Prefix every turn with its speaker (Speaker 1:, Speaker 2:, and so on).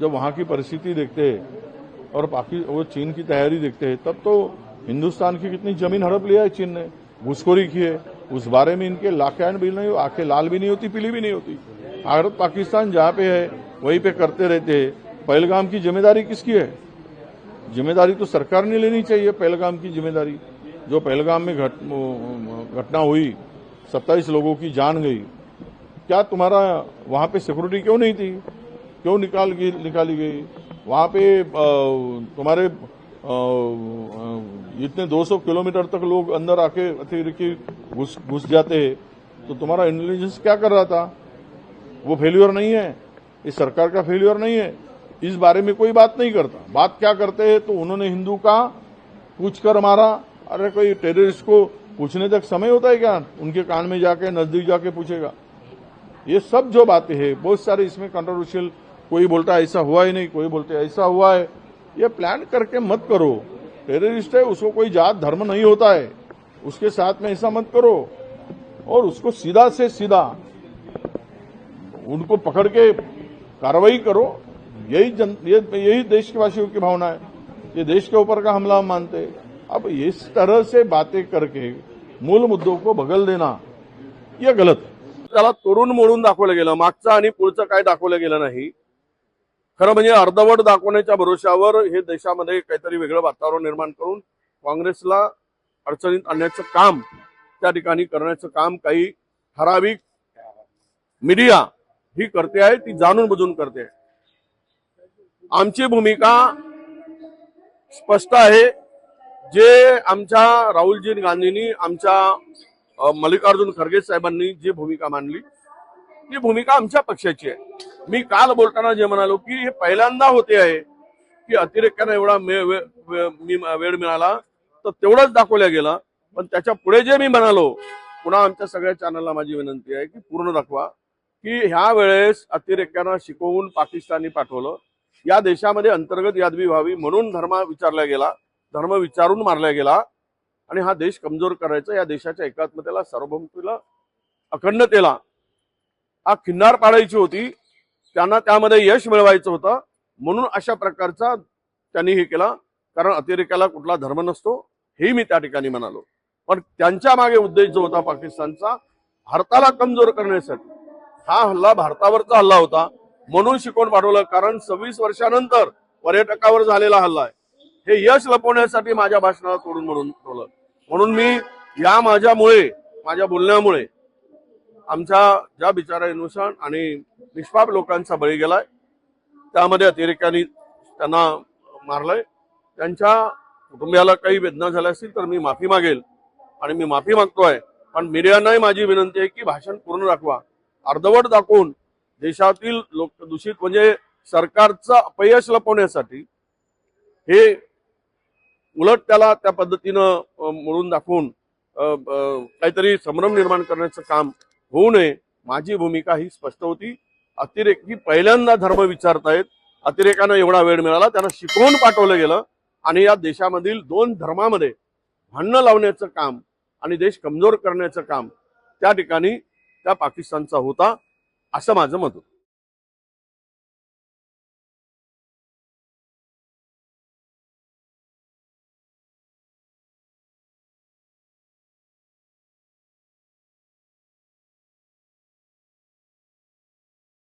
Speaker 1: जब वहाँ की परिस्थिति देखते हैं और पाकि वो चीन की तैयारी देखते हैं तब तो हिंदुस्तान की कितनी ज़मीन हड़प लिया है चीन ने। घुसखोरी की है। उस बारे में इनके लाखैन भी नहीं आँखें लाल भी नहीं होती पीली भी नहीं होती। भारत पाकिस्तान जहाँ पे है वहीं पे करते रहते हैं। पहलगाम की ज़िम्मेदारी किसकी है? ज़िम्मेदारी तो सरकार ने लेनी चाहिए पहलगाम की ज़िम्मेदारी। जो पहलगाम में घट, घटना हुई सत्ताईस लोगों की जान गई। क्या तुम्हारा वहाँ पे सिक्योरिटी क्यों नहीं थी? क्यों निकाल गई, निकाली गई? वहाँ पे तुम्हारे इतने 200 किलोमीटर तक लोग अंदर आके अतिरिक्ति घुस घुस जाते हैं। तो तुम्हारा इंटेलिजेंस क्या कर रहा था? वो फेल्यूर नहीं है। इस सरकार का फेल्यूर नहीं है। इस बारे में कोई बात नहीं करता। बात क्या करते हैं? तो उन्होंने हिंदू का पूछ कर मारा। अरे कोई टेररिस्ट को पूछने तक समय होता है क्या? उनके कान में जाके, नज़दीक जाके पूछेगा। ये सब जो बातें हैं, बहुत सारे इसमें कंट्रोवर्शियल कोई बोलता ऐसा हुआ ही नहीं। कोई बोलते, ऐसा हुआ है। ये प्लान करके मत करो। टेररिस्ट है, उसको कोई जात, धर्म नहीं होता है। उसके साथ में ऐसा मत करो। और उसको सीधा से सीधा उनको पकड़ के कार्रवाई करो। यही जन यही वासियों की भावना है ये देश के ऊपर का हमला हम मानते अब इस तरह से बातें करके मूल मुद्दों को बगल देना यह गलत है।
Speaker 2: तरुण म्हणून दाखवलं गेलं. काय दाखवलं गेलं नाही. खरं म्हणजे अर्धवट दाखवण्याच्या भरोश्यावर हे देशामध्ये काहीतरी वेगळं वातावरण निर्माण करून काँग्रेसला अडचणीत आणण्याचं काम त्या ठिकाणी करण्याचं काम काही ठराविक मीडिया ही करते आहे ती जाणून बुजून करते आहे. आमची भूमिका स्पष्ट आहे जे आमच्या राहुलजी गांधींनी आमच्या मल्लिकार्जुन खरगे साहेबांनी जी भूमिका मांडली ती भूमिका आमच्या पक्षाची आहे. मी काल बोलताना जे म्हणालो की हे पहिल्यांदा होते आहे की अतिरेक्यानं एवढा वेळ मिळाला तर तेवढंच दाखवल्या गेला. पण त्याच्या पुढे जे मी म्हणालो पुन्हा आमच्या सगळ्या चॅनलला माझी विनंती आहे की पूर्ण दाखवा की ह्या वेळेस अतिरेक्यांना शिकवून पाकिस्तानी पाठवलं. या देशामध्ये अंतर्गत यादवी व्हावी म्हणून धर्म विचारला गेला धर्म विचारून मारला गेला. आणि हा देश कमजोर करायचा या देशाच्या एकात्मतेला सार्वभौमतेला अखंडतेला हा खिन्नार पाडायची होती त्यांना त्यामध्ये यश मिळवायचं होतं. म्हणून अशा प्रकारचा त्यांनी हे केला कारण अतिरेक्याला कुठला धर्म नसतो हेही मी त्या ठिकाणी म्हणालो. पण त्यांच्या मागे उद्देश जो होता पाकिस्तानचा भारताला कमजोर करण्यासाठी. हा हल्ला भारतावरचा हल्ला होता म्हणून शिकवण पाठवलं कारण सव्वीस वर्षानंतर पर्यटकावर झालेला हल्ला आहे. हे यश लपवण्यासाठी माझ्या भाषणाला तोडून म्हणून ठेवलं. म्हणून मी या माझ्यामुळे माझ्या बोलण्यामुळे आमच्या ज्या बिचारा आणि निष्पाप लोकांचा बळी गेलाय त्यामध्ये अतिरेक्यांनी त्यांना मारलंय. त्यांच्या कुटुंबियाला काही वेदना झाल्या असतील तर मी माफी मागेल आणि मी माफी मागतोय. पण मीडियानाही माझी विनंती आहे की भाषण पूर्ण दाखवा अर्धवट दाखवून देशातील लोक दूषित म्हणजे सरकारचं अपयश लपवण्यासाठी हे उलट त्याला त्या पद्धतीनं मिळून मोडून दाखवून काहीतरी संभ्रम निर्माण करण्याचं काम होऊ नये. माझी भूमिका ही स्पष्ट होती. अतिरेक ही पहिल्यांदा धर्म विचारतायत. अतिरेकानं एवढा वेळ मिळाला त्यांना शिकवून पाठवलं गेलं. आणि या देशामधील दोन धर्मामध्ये भांडणं लावण्याचं काम आणि देश कमजोर करण्याचं काम त्या ठिकाणी त्या पाकिस्तानचा होता असं माझं मत होतं.